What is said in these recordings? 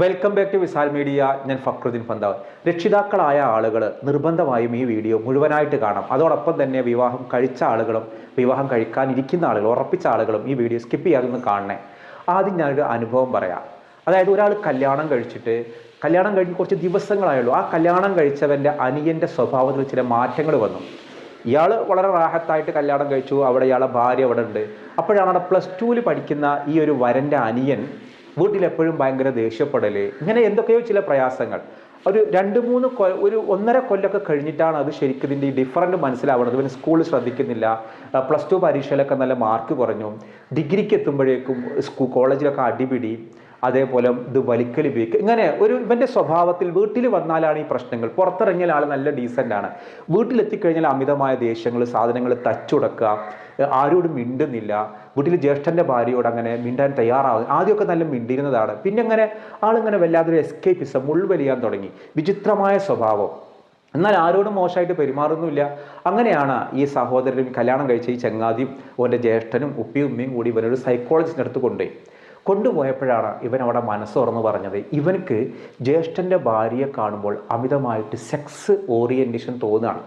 Welcome back to Visal Media ഞാൻ ഫക്രുദ്ദീൻ പന്താവ് രക്ഷിതാക്കളായ ആളുകൾ നിർബന്ധമായും ഈ വീഡിയോ മുഴുവനായിട്ട് കാണാം. അതോടൊപ്പം തന്നെ വിവാഹം കഴിച്ച ആളുകളും വിവാഹം കഴിക്കാനിരിക്കുന്ന ആളുകൾ ഉറപ്പിച്ച ആളുകളും ഈ വീഡിയോ സ്കിപ്പ് ചെയ്യാതെ ഒന്ന് കാണണേ. ആദ്യം ഞാനൊരു അനുഭവം പറയാം. അതായത് ഒരാൾ കല്യാണം കഴിച്ചിട്ട് കല്യാണം കഴിഞ്ഞ് കുറച്ച് ദിവസങ്ങളായുള്ളൂ. ആ കല്യാണം കഴിച്ചവന്റെ അനിയന്റെ സ്വഭാവത്തിൽ ചില മാറ്റങ്ങൾ വന്നു. ഇയാൾ വളരെ റാഹത്തായിട്ട് കല്യാണം കഴിച്ചു. അവിടെ ഇയാളെ ഭാര്യ അവിടെ ഉണ്ട്. അപ്പോഴാണ് അവിടെ പ്ലസ് ടുവിൽ പഠിക്കുന്ന ഈ ഒരു വരന്റെ അനിയൻ വീട്ടിലെപ്പോഴും ഭയങ്കര ദേഷ്യപ്പെടൽ ഇങ്ങനെ എന്തൊക്കെയോ ചില പ്രയാസങ്ങൾ. ഒരു രണ്ട് മൂന്ന് കൊ ഒരു ഒന്നര കൊല്ലമൊക്കെ കഴിഞ്ഞിട്ടാണ് അത് ശരിക്കും ഇതിന്റെ ഈ ഡിഫറന്റ് മനസ്സിലാവുന്നത്. പിന്നെ സ്കൂളിൽ ശ്രദ്ധിക്കുന്നില്ല. പ്ലസ് ടു പരീക്ഷയിലൊക്കെ നല്ല മാർക്ക് കുറഞ്ഞു. ഡിഗ്രിക്ക് എത്തുമ്പോഴേക്കും സ്കൂ കോളേജിലൊക്കെ അടിപിടി. അതേപോലെ ഇത് വലിക്കൽ ഉപയോഗിക്കുക. ഇങ്ങനെ ഒരു ഇവന്റെ സ്വഭാവത്തിൽ വീട്ടിൽ വന്നാലാണ് ഈ പ്രശ്നങ്ങൾ. പുറത്തിറങ്ങിയാൽ ആൾ നല്ല ഡീസന്റ് ആണ്. വീട്ടിലെത്തിക്കഴിഞ്ഞാൽ അമിതമായ ദേഷ്യങ്ങൾ സാധനങ്ങൾ തച്ചുടക്കുക ആരോടും മിണ്ടുന്നില്ല. വീട്ടിൽ ജ്യേഷ്ഠന്റെ ഭാര്യയോട് അങ്ങനെ മിണ്ടാൻ തയ്യാറാവുന്നു ആദ്യമൊക്കെ നല്ല മിണ്ടിരുന്നതാണ് പിന്നെ അങ്ങനെ ആളിങ്ങനെ വല്ലാതൊരു എസ്കേപ്പിസം മുൾവലിയാൻ തുടങ്ങി. വിചിത്രമായ സ്വഭാവം. എന്നാൽ ആരോടും മോശമായിട്ട് പെരുമാറുന്നില്ല അങ്ങനെയാണ് ഈ സഹോദരനും കല്യാണം കഴിച്ച ഈ ചങ്ങാതിയും ഓന്റെ ജ്യേഷ്ഠനും ഉപ്പിയും ഉമ്മയും കൂടി ഇവനൊരു സൈക്കോളജിസ്റ്റിന്റെ അടുത്ത് കൊണ്ടുപോയി. കൊണ്ടുപോയപ്പോഴാണ് ഇവൻ അവിടെ മനസ്സ് തുറന്ന് പറഞ്ഞത്. ഇവനക്ക് ജ്യേഷ്ഠന്റെ ഭാര്യയെ കാണുമ്പോൾ അമിതമായിട്ട് സെക്സ് ഓറിയന്റേഷൻ തോന്നുകയാണ്.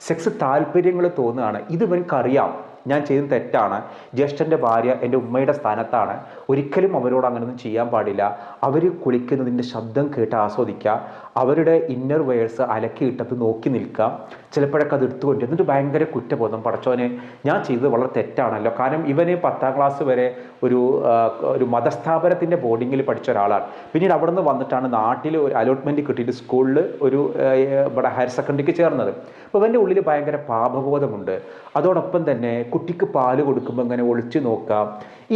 സെക്സ് താല്പര്യങ്ങൾ തോന്നുകയാണ്. ഇത് ഇവനക്കറിയാം ഞാൻ ചെയ്യുന്ന തെറ്റാണ്. ജ്യേഷ്ഠന്റെ ഭാര്യ എന്റെ ഉമ്മയുടെ സ്ഥാനത്താണ്. ഒരിക്കലും അവരോട് അങ്ങനെയൊന്നും ചെയ്യാൻ പാടില്ല. അവർ കുളിക്കുന്നതിന്റെ ശബ്ദം കേട്ട് ആസ്വദിക്കുക. അവരുടെ ഇന്നർ വെയേഴ്സ് അലക്കിയിട്ടത് നോക്കി നിൽക്കാം. ചിലപ്പോഴൊക്കെ അത് എടുത്തുകൊണ്ട് എന്നിട്ട് ഭയങ്കര കുറ്റബോധം. പടച്ചോനെ ഞാൻ ചെയ്തത് വളരെ തെറ്റാണല്ലോ. കാരണം ഇവന് പത്താം ക്ലാസ് വരെ ഒരു ഒരു മതസ്ഥാപനത്തിന്റെ ബോർഡിങ്ങിൽ പഠിച്ച ഒരാളാണ്. പിന്നീട് അവിടെ നിന്ന് വന്നിട്ടാണ് നാട്ടിൽ ഒരു അലോട്ട്മെന്റ് കിട്ടിയിട്ട് സ്കൂളിൽ ഒരു ഇവിടെ ഹയർ സെക്കൻഡറിക്ക് ചേർന്നത്. അപ്പോൾ ഇവന്റെ ഉള്ളിൽ ഭയങ്കര പാപബോധമുണ്ട്. അതോടൊപ്പം തന്നെ കുട്ടിക്ക് പാൽ കൊടുക്കുമ്പോൾ ഇങ്ങനെ ഒളിച്ചു നോക്കാം.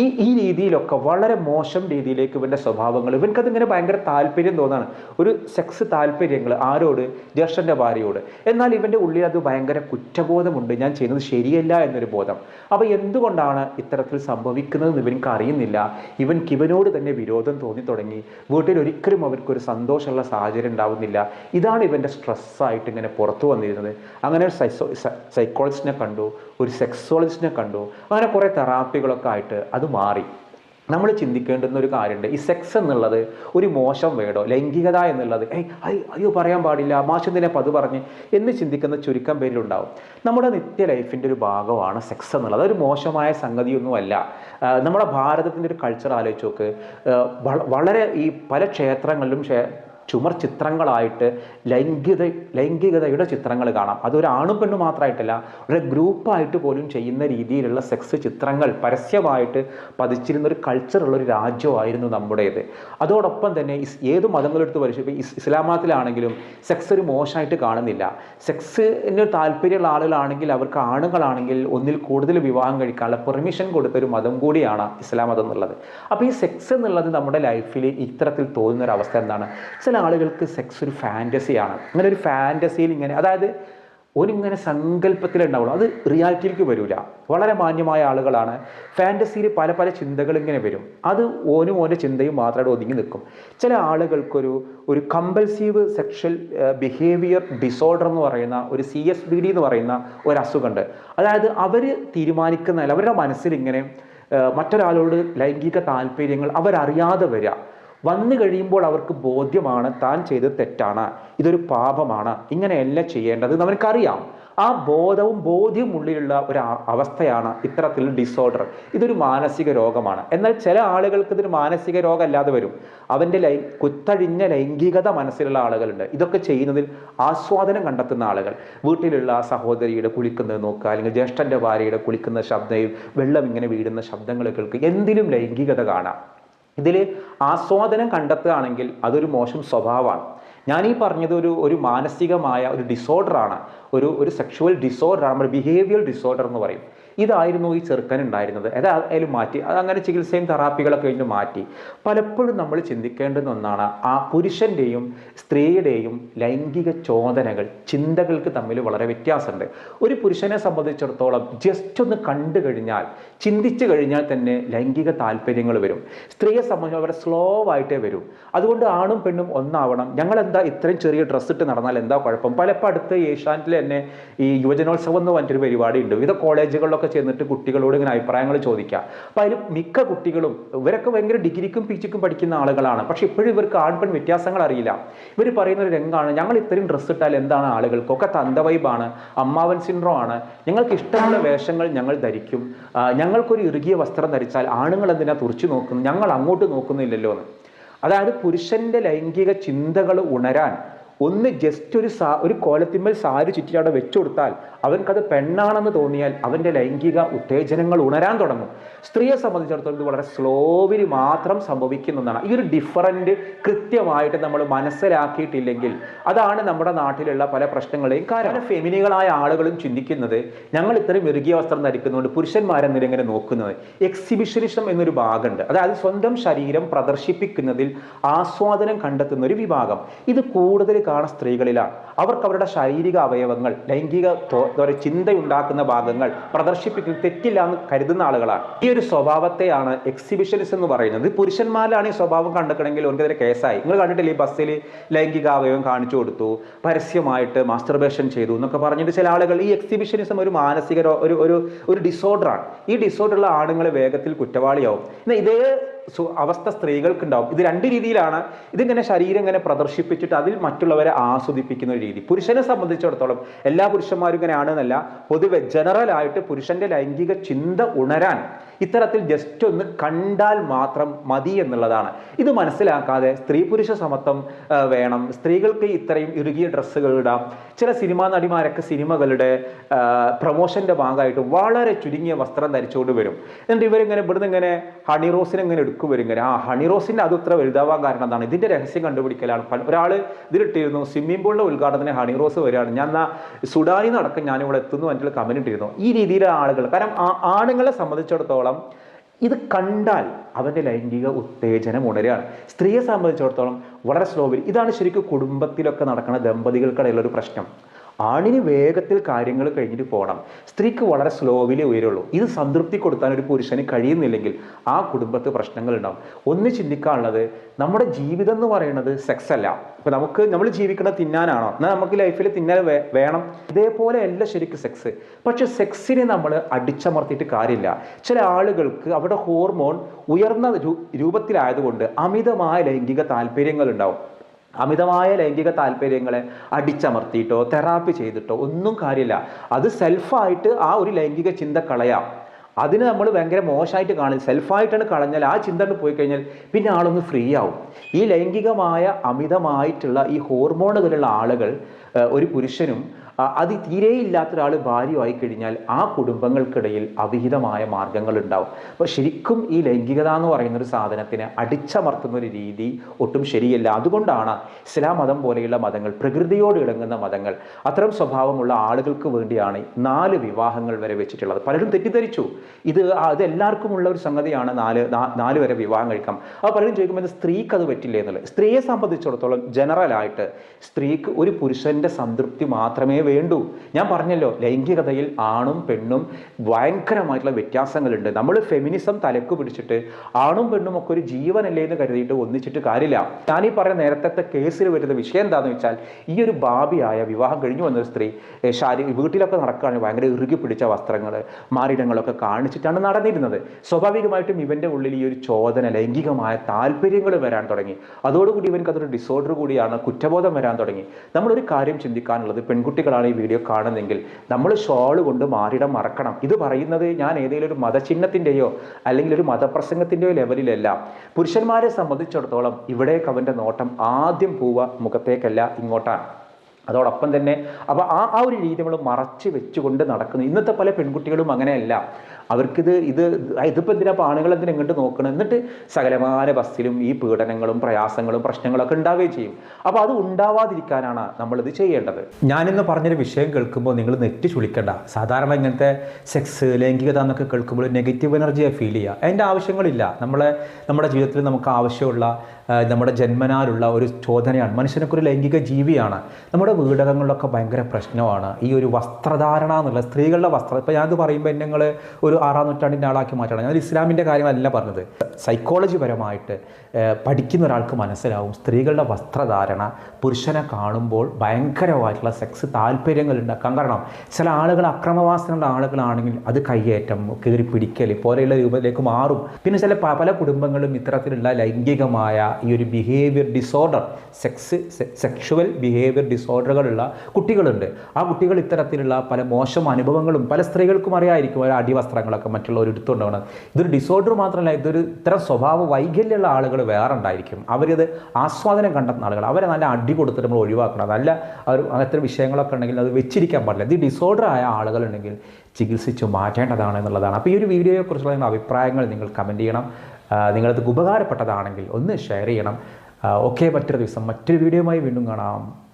ഈ ഈ രീതിയിലൊക്കെ വളരെ മോശം രീതിയിലേക്ക് ഇവന്റെ സ്വഭാവങ്ങൾ ഇവൻക്കത് ഇങ്ങനെ ഭയങ്കര താല്പര്യം തോന്നാണ്. ഒരു സെക്സ് താല്പര്യങ്ങൾ ആരോട്? ജ്യേഷ്ഠന്റെ ഭാര്യയോട്. എന്നാൽ ഇവന്റെ ഉള്ളിൽ അത് ഭയങ്കര കുറ്റബോധമുണ്ട്. ഞാൻ ചെയ്യുന്നത് ശരിയല്ല എന്നൊരു ബോധം. അപ്പോൾ എന്തുകൊണ്ടാണ് ഇത്തരത്തിൽ സംഭവിക്കുന്നതെന്ന് ഇവനക്ക് അറിയുന്നില്ല. ഇവൻക്ക് ഇവനോട് തന്നെ വിരോധം തോന്നി തുടങ്ങി. വീട്ടിൽ ഒരിക്കലും അവർക്കൊരു സന്തോഷമുള്ള സാഹചര്യം ഉണ്ടാവുന്നില്ല. ഇതാണ് ഇവന്റെ സ്ട്രെസ്സായിട്ട് ഇങ്ങനെ പുറത്തു വന്നിരുന്നത്. അങ്ങനെ ഒരു സൈസോ സൈക്കോളജിസ്റ്റിനെ കണ്ടു ഒരു സെക്സോളജിസ്റ്റിനെ കണ്ടു. അങ്ങനെ കുറേ തെറാപ്പികളൊക്കെ ആയിട്ട് അത് മാറി. നമ്മൾ ചിന്തിക്കേണ്ടുന്ന ഒരു കാര്യമുണ്ട്. ഈ സെക്സ് എന്നുള്ളത് ഒരു മോശം വേടോ ലൈംഗികത എന്നുള്ളത് ഏയ് അയ് അയ്യോ പറയാൻ പാടില്ല മാഷെന്തിനെ പത് പറഞ്ഞ് എന്ന് ചിന്തിക്കുന്ന ചുരുക്കം പേരിലുണ്ടാവും. നമ്മുടെ നിത്യ ലൈഫിന്റെ ഒരു ഭാഗമാണ് സെക്സ് എന്നുള്ളത്. അതൊരു മോശമായ സംഗതിയൊന്നുമല്ല. നമ്മുടെ ഭാരതത്തിന്റെ ഒരു കൾച്ചർ ആലോചിച്ച് നോക്ക്. വളരെ ഈ പല ക്ഷേത്രങ്ങളിലും ക്ഷേ ചുമർ ചിത്രങ്ങളായിട്ട് ലൈംഗികത ലൈംഗികതയുടെ ചിത്രങ്ങൾ കാണാം. അതൊരു ആണും പെണ്ണു മാത്രമായിട്ടല്ല ഒരു ഗ്രൂപ്പായിട്ട് പോലും ചെയ്യുന്ന രീതിയിലുള്ള സെക്സ് ചിത്രങ്ങൾ പരസ്യമായിട്ട് പതിച്ചിരുന്ന ഒരു കൾച്ചറുള്ള ഒരു രാജ്യമായിരുന്നു നമ്മുടേത്. അതോടൊപ്പം തന്നെ ഏത് മതങ്ങളെടുത്ത് പരിശോധിക്കും ഇസ് മതത്തിലാണെങ്കിലും സെക്സ് ഒരു മോശമായിട്ട് കാണുന്നില്ല. സെക്സിന് താല്പര്യമുള്ള ആളുകളാണെങ്കിൽ അവർക്ക് ആണുങ്ങളാണെങ്കിൽ ഒന്നിൽ കൂടുതൽ വിവാഹം കഴിക്കാനുള്ള പെർമിഷൻ കൊടുത്ത ഒരു മതം കൂടിയാണ് ഇസ്ലാം മതം എന്നുള്ളത്. അപ്പോൾ ഈ സെക്സ് എന്നുള്ളത് നമ്മുടെ ലൈഫിൽ ഇത്തരത്തിൽ തോന്നുന്ന ഒരു അവസ്ഥ എന്താണ്? ചില ആളുകൾക്ക് സെക്സ് ഒരു ഫാന്റസിയാണ് അങ്ങനെ ഒരു ഫാന്റസിയിൽ ഇങ്ങനെ അതായത് ഒരിങ്ങനെ സങ്കല്പത്തിലുണ്ടാവുള്ളൂ അത് റിയാലിറ്റിയിലേക്ക് വരില്ല വളരെ മാന്യമായ ആളുകളാണ്. ഫാന്റസിയിൽ പല പല ചിന്തകൾ ഇങ്ങനെ വരും. അത് ഓനും ഓന്റെ ചിന്തയും മാത്രമായിട്ട് ഒതുങ്ങി നിൽക്കും. ചില ആളുകൾക്കൊരു ഒരു കമ്പൽസീവ് സെക്ഷൽ ബിഹേവിയർ ഡിസോർഡർ എന്ന് പറയുന്ന ഒരു സി എസ് ബി ഡി എന്ന് പറയുന്ന ഒരു അസുഖമുണ്ട്. അതായത് അവർ തീരുമാനിക്കുന്നതിൽ അവരുടെ മനസ്സിൽ ഇങ്ങനെ മറ്റൊരാളോട് ലൈംഗിക താല്പര്യങ്ങൾ അവരറിയാതെ വരിക. വന്നു കഴിയുമ്പോൾ അവർക്ക് ബോധ്യമാണ് താൻ ചെയ്തത് തെറ്റാണ് ഇതൊരു പാപമാണ് ഇങ്ങനെയല്ല ചെയ്യേണ്ടത് നമുക്കറിയാം ആ ബോധവും ബോധ്യവും ഉള്ളിലുള്ള ഒരു അവസ്ഥയാണ് ഇത്തരത്തിൽ ഡിസോർഡർ ഇതൊരു മാനസിക രോഗമാണ്. എന്നാൽ ചില ആളുകൾക്ക് ഇതൊരു മാനസിക രോഗം അല്ലാതെ വരും. അവന്റെ ലൈ കുത്തഴിഞ്ഞ ലൈംഗികത മനസ്സിലുള്ള ആളുകളുണ്ട്. ഇതൊക്കെ ചെയ്യുന്നതിൽ ആസ്വാദനം കണ്ടെത്തുന്ന ആളുകൾ. വീട്ടിലുള്ള സഹോദരിയുടെ കുളിക്കുന്നത് നോക്കുക അല്ലെങ്കിൽ ജ്യേഷ്ഠന്റെ ഭാര്യയുടെ കുളിക്കുന്ന ശബ്ദയും വെള്ളം ഇങ്ങനെ വീഴുന്ന ശബ്ദങ്ങൾ കേൾക്കുക എന്തിലും ലൈംഗികത കാണാം. ഇതിൽ ആസ്വാദനം കണ്ടെത്തുകയാണെങ്കിൽ അതൊരു മോശം സ്വഭാവമാണ്. ഞാൻ ഈ പറഞ്ഞത് ഒരു ഒരു മാനസികമായ ഒരു ഡിസോർഡറാണ് ഒരു ഒരു സെക്ഷുവൽ ഡിസോർഡറാണ് നമ്മുടെ ബിഹേവിയർ ഡിസോർഡർ എന്ന് പറയും. ഇതായിരുന്നു ഈ ചെറുക്കൻ ഉണ്ടായിരുന്നത്. ഏതായാലും മാറ്റി. അങ്ങനെ ചികിത്സയും തെറാപ്പികളൊക്കെ കഴിഞ്ഞ് മാറ്റി. പലപ്പോഴും നമ്മൾ ചിന്തിക്കേണ്ടുന്ന ഒന്നാണ് ആ പുരുഷന്റെയും സ്ത്രീയുടെയും ലൈംഗിക ചോദനകൾ ചിന്തകൾക്ക് തമ്മിൽ വളരെ വ്യത്യാസമുണ്ട്. ഒരു പുരുഷനെ സംബന്ധിച്ചിടത്തോളം ജസ്റ്റ് ഒന്ന് കണ്ടു കഴിഞ്ഞാൽ ചിന്തിച്ചു കഴിഞ്ഞാൽ തന്നെ ലൈംഗിക താല്പര്യങ്ങൾ വരും. സ്ത്രീയെ സംബന്ധിച്ച് വളരെ സ്ലോ ആയിട്ടേ വരും. അതുകൊണ്ട് ആണും പെണ്ണും ഒന്നാവണം. ഞങ്ങൾ എന്താ ഇത്രയും ചെറിയ ഡ്രസ്സ് ഇട്ട് നടന്നാൽ എന്താ കുഴപ്പം? പലപ്പോൾ അടുത്ത് ഏഷ്യാനെറ്റിൽ തന്നെ ഈ യുവജനോത്സവം എന്ന് പറഞ്ഞിട്ടൊരു പരിപാടി ഉണ്ട് വിവിധ കോളേജുകളിലൊക്കെ സ്കൂളുകളിലൊക്കെ ചെന്നിട്ട് കുട്ടികളോട് ഇങ്ങനെ അഭിപ്രായങ്ങൾ ചോദിക്കുക. അപ്പോൾ അതിൽ മിക്ക കുട്ടികളും ഇവരൊക്കെ ഭയങ്കര ഡിഗ്രിക്കും പി ജിക്കും പഠിക്കുന്ന ആളുകളാണ്. പക്ഷേ ഇപ്പോഴും ഇവർക്ക് ആൺപെൺ വ്യത്യാസങ്ങൾ അറിയില്ല. ഇവർ പറയുന്ന ഒരു രംഗമാണ് ഞങ്ങൾ ഇത്രയും ഡ്രസ്സ് ഇട്ടാൽ എന്താണ് ആളുകൾക്കൊക്കെ തന്തവൈബാണ് അമ്മാവൻ സിൻഡ്രോ ആണ്. ഞങ്ങൾക്ക് ഇഷ്ടമുള്ള വേഷങ്ങൾ ഞങ്ങൾ ധരിക്കും. ഞങ്ങൾക്കൊരു ഇറുകിയ വസ്ത്രം ധരിച്ചാൽ ആണുങ്ങൾ എന്തിനാ തുറച്ചു നോക്കുന്നു? ഞങ്ങൾ അങ്ങോട്ട് നോക്കുന്നില്ലല്ലോ എന്ന് അതായത് പുരുഷന്റെ ലൈംഗിക ചിന്തകൾ ഉണരാൻ ഒന്ന് ജസ്റ്റ് ഒരു സാ ഒരു കോലത്തിന്മേൽ സാരി ചുറ്റി അവിടെ വെച്ചു കൊടുത്താൽ അവൻക്കത് പെണ്ണാണെന്ന് തോന്നിയാൽ അവന്റെ ലൈംഗിക ഉത്തേജനങ്ങൾ ഉണരാൻ തുടങ്ങും. സ്ത്രീയെ സംബന്ധിച്ചിടത്തോളം ഇത് വളരെ സ്ലോവിൽ മാത്രം സംഭവിക്കുന്ന ഒന്നാണ്. ഈ ഒരു ഡിഫറന്റ് കൃത്യമായിട്ട് നമ്മൾ മനസ്സിലാക്കിയിട്ടില്ലെങ്കിൽ അതാണ് നമ്മുടെ നാട്ടിലുള്ള പല പ്രശ്നങ്ങളെയും കാരണം. ഫെമിനികളായ ആളുകളും ചിന്തിക്കുന്നത് ഞങ്ങൾ ഇത്രയും ഇറുകിയ വസ്ത്രം ധരിക്കുന്നതുകൊണ്ട് പുരുഷന്മാരെന്നില്ല ഇങ്ങനെ നോക്കുന്നത്? എക്സിബിഷനിസം എന്നൊരു ഭാഗമുണ്ട്. അതായത് സ്വന്തം ശരീരം പ്രദർശിപ്പിക്കുന്നതിൽ ആസ്വാദനം കണ്ടെത്തുന്ന ഒരു വിഭാഗം. ഇത് കൂടുതൽ കാണുന്ന സ്ത്രീകളിലാണ്. അവർക്ക് അവരുടെ ശാരീരിക അവയവങ്ങൾ ലൈംഗിക ചിന്തയുണ്ടാക്കുന്ന ഭാഗങ്ങൾ പ്രദർശിപ്പിക്കുന്ന തെറ്റില്ല എന്ന് കരുതുന്ന ആളുകളാണ്. ഈ ഒരു സ്വഭാവത്തെയാണ് എക്സിബിഷനിസം എന്ന് പറയുന്നത്. പുരുഷന്മാരിലാണ് ഈ സ്വഭാവം കണ്ടെക്കണമെങ്കിൽ അവർക്കെതിരെ കേസായി. നിങ്ങൾ കണ്ടിട്ടില്ല ഈ ബസ്സിൽ ലൈംഗിക അവയവം കാണിച്ചു കൊടുത്തു പരസ്യമായിട്ട് മാസ്റ്റർബേഷൻ ചെയ്തു എന്നൊക്കെ പറഞ്ഞിട്ട് ചില ആളുകൾ ഈ എക്സിബിഷനിസം ഒരു മാനസിക ഒരു ഒരു ഒരു ഡിസോർഡറാണ് ഈ ഡിസോർഡറുള്ള ആണുങ്ങൾ വേഗത്തിൽ കുറ്റവാളിയാവും. എന്നാൽ ഇതേ അവസ്ഥ സ്ത്രീകൾക്കുണ്ടാവും. ഇത് രണ്ട് രീതിയിലാണ് ഇതിങ്ങനെ ശരീരം ഇങ്ങനെ പ്രദർശിപ്പിച്ചിട്ട് അതിൽ മറ്റുള്ളവരെ ആസ്വദിപ്പിക്കുന്ന ഒരു രീതി. പുരുഷനെ സംബന്ധിച്ചിടത്തോളം എല്ലാ പുരുഷന്മാരും ഇങ്ങനെയാണെന്നല്ല പൊതുവെ ജനറൽ ആയിട്ട് പുരുഷന്റെ ലൈംഗിക ചിന്ത ഉണരാൻ ഇത്തരത്തിൽ ജസ്റ്റ് ഒന്ന് കണ്ടാൽ മാത്രം മതി എന്നുള്ളതാണ്. ഇത് മനസ്സിലാക്കാതെ സ്ത്രീ പുരുഷ സമത്വം വേണം. സ്ത്രീകൾക്ക് ഇത്രയും ഇറുകിയ ഡ്രസ്സുകൾ ഇടാം. ചില സിനിമാ നടിമാരൊക്കെ സിനിമകളുടെ പ്രൊമോഷന്റെ ഭാഗമായിട്ട് വളരെ ചുരുങ്ങിയ വസ്ത്രം ധരിച്ചുകൊണ്ട് വരും. എന്നിട്ട് ഇവരിങ്ങനെ ഇവിടുന്ന് ഇങ്ങനെ ഹണി റോസിനെ ഇങ്ങനെ എടുക്കും വരും ഇങ്ങനെ ആ ഹണി റോസിന്റെ അത് ഇത്ര വലുതാവാൻ കാരണം എന്താണ്? ഇതിന്റെ രഹസ്യം കണ്ടുപിടിക്കലാണ്. ഒരാൾ ഇതിലിട്ടിരുന്നു സ്വിമ്മിംഗ് പൂളിന്റെ ഉദ്ഘാടനത്തിന് ഹണി റോസ് വരികയാണ്. ഞാൻ എന്നാ സുഡാനി നടക്കം ഞാനിവിടെ എത്തുന്നു എന്റെ കമന്റ് ഇട്ടിരുന്നു. ഈ രീതിയിലെ ആളുകൾ. കാരണം ആ ആണുങ്ങളെ സംബന്ധിച്ചിടത്തോളം ഇത് കണ്ടാൽ അവന്റെ ലൈംഗിക ഉത്തേജനം ഉണരുകയാണ്. സ്ത്രീയെ സംബന്ധിച്ചിടത്തോളം വളരെ സ്ലോവിൽ ഇതാണ് ശരിക്കും കുടുംബത്തിലൊക്കെ നടക്കുന്ന ദമ്പതികൾക്കിടയിലുള്ള ഒരു പ്രശ്നം. ആണിന് വേഗത്തിൽ കാര്യങ്ങൾ കഴിഞ്ഞിട്ട് പോകണം സ്ത്രീക്ക് വളരെ സ്ലോവിലേ ഉയരുള്ളൂ. ഇത് സംതൃപ്തി കൊടുക്കാൻ ഒരു പുരുഷന് കഴിയുന്നില്ലെങ്കിൽ ആ കുടുംബത്ത് പ്രശ്നങ്ങൾ ഉണ്ടാവും. ഒന്ന് ചിന്തിക്കാനുള്ളത് നമ്മുടെ ജീവിതം എന്ന് പറയുന്നത് സെക്സ് അല്ല. ഇപ്പൊ നമുക്ക് നമ്മൾ ജീവിക്കുന്നത് തിന്നാനാണോ? എന്നാൽ നമുക്ക് ലൈഫിൽ തിന്നാൻ വേണം. ഇതേപോലെ അല്ല ശരിക്കും സെക്സ് പക്ഷെ സെക്സിനെ നമ്മൾ അടിച്ചമർത്തിയിട്ട് കാര്യമില്ല. ചില ആളുകൾക്ക് അവരുടെ ഹോർമോൺ ഉയർന്ന രൂപത്തിലായതുകൊണ്ട് അമിതമായ ലൈംഗിക താല്പര്യങ്ങൾ ഉണ്ടാവും. അമിതമായ ലൈംഗിക താല്പര്യങ്ങളെ അടിച്ചമർത്തിയിട്ടോ തെറാപ്പി ചെയ്തിട്ടോ ഒന്നും കാര്യമില്ല. അത് സെൽഫായിട്ട് ആ ഒരു ലൈംഗിക ചിന്ത കളയാം. അതിന് നമ്മൾ ഭയങ്കര മോശമായിട്ട് കാണും. സെൽഫായിട്ടാണ് കളഞ്ഞാൽ ആ ചിന്ത പോയി കഴിഞ്ഞാൽ പിന്നെ ആളൊന്ന് ഫ്രീ ആവും. ഈ ലൈംഗികമായ അമിതമായിട്ടുള്ള ഈ ഹോർമോണുകളുള്ള ആളുകൾ ഒരു പുരുഷനും അത് തീരെ ഇല്ലാത്ത ഒരാൾ ഭാര്യയായി കഴിഞ്ഞാൽ ആ കുടുംബങ്ങൾക്കിടയിൽ അവിഹിതമായ മാർഗങ്ങൾ ഉണ്ടാവും. അപ്പോൾ ശരിക്കും ഈ ലൈംഗികത എന്ന് പറയുന്ന ഒരു സാധനത്തിന് അടിച്ചമർത്തുന്ന ഒരു രീതി ഒട്ടും ശരിയല്ല. അതുകൊണ്ടാണ് ഇസ്ലാം മതം പോലെയുള്ള മതങ്ങൾ പ്രകൃതിയോട് ഇണങ്ങുന്ന മതങ്ങൾ അത്തരം സ്വഭാവമുള്ള ആളുകൾക്ക് വേണ്ടിയാണ് നാല് വിവാഹങ്ങൾ വരെ വെച്ചിട്ടുള്ളത്. പലരും തെറ്റിദ്ധരിച്ചു. ഇത് അത് എല്ലാവർക്കും ഉള്ള ഒരു സംഗതിയാണ് നാല് നാല് വരെ വിവാഹം കഴിക്കാം. അപ്പോൾ പലരും ചോദിക്കുമ്പോൾ സ്ത്രീക്ക് അത് പറ്റില്ല എന്നുള്ളത്. സ്ത്രീയെ സംബന്ധിച്ചിടത്തോളം ജനറലായിട്ട് സ്ത്രീക്ക് ഒരു പുരുഷന്റെ സംതൃപ്തി മാത്രമേ വേണ്ടൂ. ഞാൻ പറഞ്ഞല്ലോ ലൈംഗികതയിൽ ആണും പെണ്ണും ഭയങ്കരമായിട്ടുള്ള വ്യത്യാസങ്ങളുണ്ട്. നമ്മൾ ഫെമിനിസം തലക്ക് പിടിച്ചിട്ട് ആണും പെണ്ണും ഒക്കെ ഒരു ജീവനല്ലേ എന്ന് കരുതിയിട്ട് ഒന്നിച്ചിട്ട് കാര്യമില്ല. ഞാൻ ഈ പറഞ്ഞ നേരത്തെ കേസിൽ വരുന്ന വിഷയം എന്താണെന്ന് വെച്ചാൽ ഈ ഒരു ഭാവിയായ വിവാഹം കഴിഞ്ഞു വന്നൊരു സ്ത്രീ ശാരീ വീട്ടിലൊക്കെ നടക്കുകയാണെങ്കിൽ ഭയങ്കര ഇറുകി പിടിച്ച വസ്ത്രങ്ങൾ മാറിടങ്ങളൊക്കെ കാണിച്ചിട്ടാണ് നടന്നിരുന്നത്. സ്വാഭാവികമായിട്ടും ഇവന്റെ ഉള്ളിൽ ഈ ഒരു ചോദന ലൈംഗികമായ താല്പര്യങ്ങൾ വരാൻ തുടങ്ങി. അതോടുകൂടി ഇവൻക്ക് അതൊരു ഡിസോർഡർ കൂടിയാണ് കുറ്റബോധം വരാൻ തുടങ്ങി. നമ്മളൊരു കാര്യം ചിന്തിക്കാനുള്ളത് പെൺകുട്ടികളാണ് ഈ വീഡിയോ കാണുന്നതെങ്കിൽ നമ്മൾ ഷോൾ കൊണ്ട് മാറിയിടം മറക്കണം. ഇത് പറയുന്നത് ഞാൻ ഏതെങ്കിലും ഒരു മതചിഹ്നത്തിന്റെയോ അല്ലെങ്കിൽ ഒരു മതപ്രസംഗത്തിന്റെയോ ലെവലിലല്ല പുരുഷന്മാരെ സംബന്ധിച്ചിടത്തോളം ഇവിടേക്ക് അവന്റെ നോട്ടം ആദ്യം പോവുക മുഖത്തേക്കല്ല ഇങ്ങോട്ടാണ്. അതോടൊപ്പം തന്നെ അപ്പോൾ ആ ആ ഒരു രീതി നമ്മൾ മറച്ച് വെച്ചുകൊണ്ട് നടക്കുന്നു. ഇന്നത്തെ പല പെൺകുട്ടികളും അങ്ങനെയല്ല. അവർക്കിത് ഇത് ഇതിപ്പോൾ എന്തിനാ പാണികൾ എന്തിനാ ഇങ്ങോട്ട് നോക്കണം? എന്നിട്ട് സകലമായ ബസ്സിലും ഈ പീഡനങ്ങളും പ്രയാസങ്ങളും പ്രശ്നങ്ങളൊക്കെ ഉണ്ടാവുകയും ചെയ്യും. അപ്പോൾ അത് ഉണ്ടാവാതിരിക്കാനാണ് നമ്മളിത് ചെയ്യേണ്ടത്. ഞാനിന്ന് പറഞ്ഞൊരു വിഷയം കേൾക്കുമ്പോൾ നിങ്ങൾ നെറ്റ് ചുളിക്കണ്ട. സാധാരണ ഇങ്ങനത്തെ സെക്സ് ലൈംഗികത എന്നൊക്കെ കേൾക്കുമ്പോൾ നെഗറ്റീവ് എനർജിയെ ഫീൽ ചെയ്യുക. അതിന്റെ ആവശ്യങ്ങളില്ല. നമ്മളെ നമ്മുടെ ജീവിതത്തിൽ നമുക്ക് ആവശ്യമുള്ള നമ്മുടെ ജന്മനാലുള്ള ഒരു ചോദനയാണ്. മനുഷ്യനൊക്കെ ഒരു ലൈംഗിക ജീവിയാണ്. നമ്മുടെ വീടകങ്ങളിലൊക്കെ ഭയങ്കര പ്രശ്നമാണ്. ഈ ഒരു വസ്ത്രധാരണ എന്നുള്ള സ്ത്രീകളുടെ വസ്ത്രം. ഇപ്പോൾ ഞാനത് പറയുമ്പോൾ എന്നെ നിങ്ങൾ ഒരു ആറാം നൂറ്റാണ്ടിന്റെ ആളാക്കി മാറ്റണം. ഞാൻ ഇസ്ലാമിന്റെ കാര്യമല്ല പറഞ്ഞത്. സൈക്കോളജി പരമായിട്ട് പഠിക്കുന്ന ഒരാൾക്ക് മനസ്സിലാവും സ്ത്രീകളുടെ വസ്ത്രധാരണ പുരുഷനെ കാണുമ്പോൾ ഭയങ്കരമായിട്ടുള്ള സെക്സ് താല്പര്യങ്ങൾ ഉണ്ടാക്കാൻ കാരണം ചില ആളുകൾ അക്രമവാസനയുള്ള ആളുകളാണെങ്കിൽ അത് കയ്യേറ്റം കയറി പിടിക്കൽ പോലെയുള്ള രൂപത്തിലേക്ക് മാറും. പിന്നെ ചില പല കുടുംബങ്ങളും ഇത്തരത്തിലുള്ള ലൈംഗികമായ ഈ ഒരു behaviour disorder sex sexual behaviour ഡിസോർഡറുകളുള്ള കുട്ടികളുണ്ട്. ആ കുട്ടികൾ ഇത്തരത്തിലുള്ള പല മോശം അനുഭവങ്ങളും പല സ്ത്രീകൾക്കും അറിയായിരിക്കും. ഒരു അടിവസ്ത്രങ്ങളൊക്കെ മറ്റുള്ളവർ എടുത്തുകൊണ്ടാണ് ഇതൊരു ഡിസോർഡർ മാത്രമല്ല ഇതൊരു ഇത്തരം സ്വഭാവ വൈകല്യമുള്ള ആളുകൾ വേറെ ഉണ്ടായിരിക്കും. അവരത് ആസ്വാദനം കണ്ടെത്തുന്ന ആളുകൾ അവരെ നല്ല അടി കൊടുത്തിട്ട് നമ്മൾ ഒഴിവാക്കണം. നല്ല ഒരു അങ്ങനത്തെ വിഷയങ്ങളൊക്കെ ഉണ്ടെങ്കിൽ അത് വെച്ചിരിക്കാൻ പാടില്ല. ഇത് ഡിസോർഡർ ആയ ആളുകളുണ്ടെങ്കിൽ ചികിത്സിച്ച് മാറ്റേണ്ടതാണ് എന്നുള്ളതാണ്. അപ്പോൾ ഈ ഒരു വീഡിയോയെക്കുറിച്ചുള്ള നിങ്ങളുടെ അഭിപ്രായങ്ങൾ നിങ്ങൾ കമന്റ് ചെയ്യണം. നിങ്ങളത് ഉപകാരപ്പെട്ടതാണെങ്കിൽ ഒന്ന് ഷെയർ ചെയ്യണം. ഓക്കെ മറ്റൊരു ദിവസം മറ്റൊരു വീഡിയോയുമായി വീണ്ടും കാണാം.